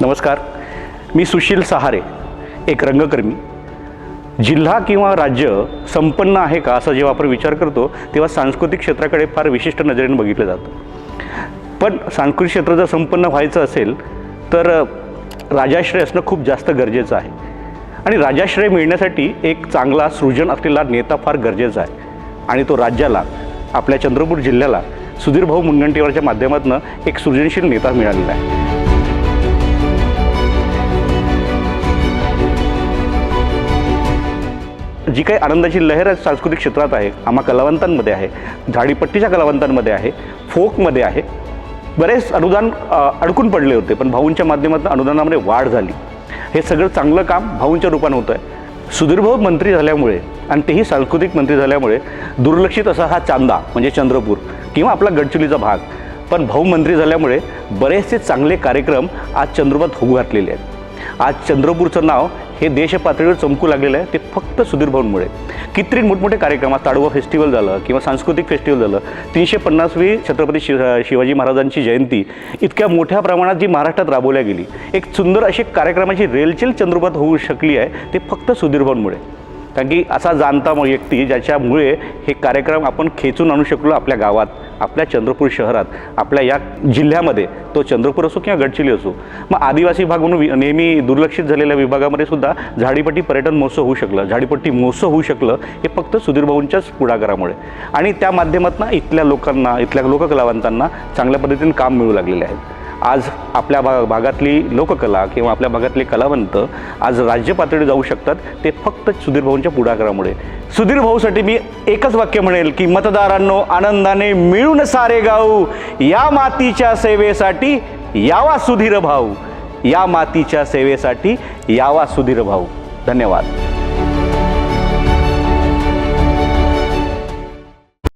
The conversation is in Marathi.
नमस्कार. मी सुशील सहारे एक रंगकर्मी. जिल्हा किंवा राज्य संपन्न आहे का असा जेव्हा आपण विचार करतो तेव्हा सांस्कृतिक क्षेत्राकडे फार विशिष्ट नजरेने बघितलं जातं. पण सांस्कृतिक क्षेत्र जर संपन्न व्हायचं असेल तर राजाश्रय असणं खूप जास्त गरजेचं आहे. आणि राजाश्रय मिळण्यासाठी एक चांगला सृजन असलेला नेता फार गरजेचा आहे. आणि तो राज्याला आपल्या चंद्रपूर जिल्ह्याला सुधीरभाऊ मुनगंटीवारच्या माध्यमातून एक सृजनशील नेता मिळालेला आहे. जी काही आनंदाची लहर आहे सांस्कृतिक क्षेत्रात आहे आम्हा कलावंतांमध्ये आहे झाडीपट्टीच्या कलावंतांमध्ये आहे फोकमध्ये आहे बरेच अनुदान अडकून पडले होते पण भाऊंच्या माध्यमातून अनुदानामध्ये वाढ झाली. हे सगळं चांगलं काम भाऊंच्या रूपानं होतं आहे सुधीरभाऊ मंत्री झाल्यामुळे आणि तेही सांस्कृतिक मंत्री झाल्यामुळे दुर्लक्षित असा हा चांदा म्हणजे चंद्रपूर किंवा आपला गडचिरोलीचा भाग पण भाऊ मंत्री झाल्यामुळे बरेचसे चांगले कार्यक्रम आज चंद्रपूरात होऊ घातलेले आहेत. आज चंद्रपूरचं नाव हे देशपातळीवर चमकू लागलेलं आहे. ते फक्त सुधीर भाऊंमुळे. किती मोठमोठे कार्यक्रम आज ताडोबा फेस्टिवल झालं किंवा सांस्कृतिक फेस्टिवल झालं तीनशे पन्नासवी छत्रपती शिव शिवाजी महाराजांची जयंती इतक्या मोठ्या प्रमाणात जी महाराष्ट्रात राबवल्या गेली एक सुंदर अशी कार्यक्रमाची रेलचेल चंद्रपात होऊ शकली आहे ते फक्त सुधीर भाऊंमुळे. कारण की असा जाणता व्यक्ती ज्याच्यामुळे हे कार्यक्रम आपण खेचून आणू शकलो आपल्या गावात. आपल्या चंद्रपूर शहरात आपल्या या जिल्ह्यामध्ये तो चंद्रपूर असो किंवा गडचिरोली असो मग आदिवासी भाग म्हणून नेहमी दुर्लक्षित झालेल्या विभागामध्ये सुद्धा झाडीपट्टी पर्यटन महोत्सव होऊ शकलं. झाडीपट्टी महोत्सव होऊ शकलं हे फक्त सुधीरभाऊंच्याच पुढाकारामुळे. आणि त्या माध्यमातून इथल्या लोकांना इथल्या लोककलावंतांना चांगल्या पद्धतीने काम मिळू लागलेले आहेत आज आपल्या भा भागातली लोककला किंवा आपल्या भागातले कलावंत आज राज्य पातळी जाऊ शकतात. ते फक्त सुधीर भाऊंच्या पुढाकारामुळे. सुधीर भाऊसाठी मी एकच वाक्य म्हणेल की मतदारांनो आनंदाने मिळून सारे गाऊ. या मातीच्या सेवेसाठी यावा सुधीर भाऊ. या मातीच्या सेवेसाठी यावा सुधीर भाऊ. धन्यवाद.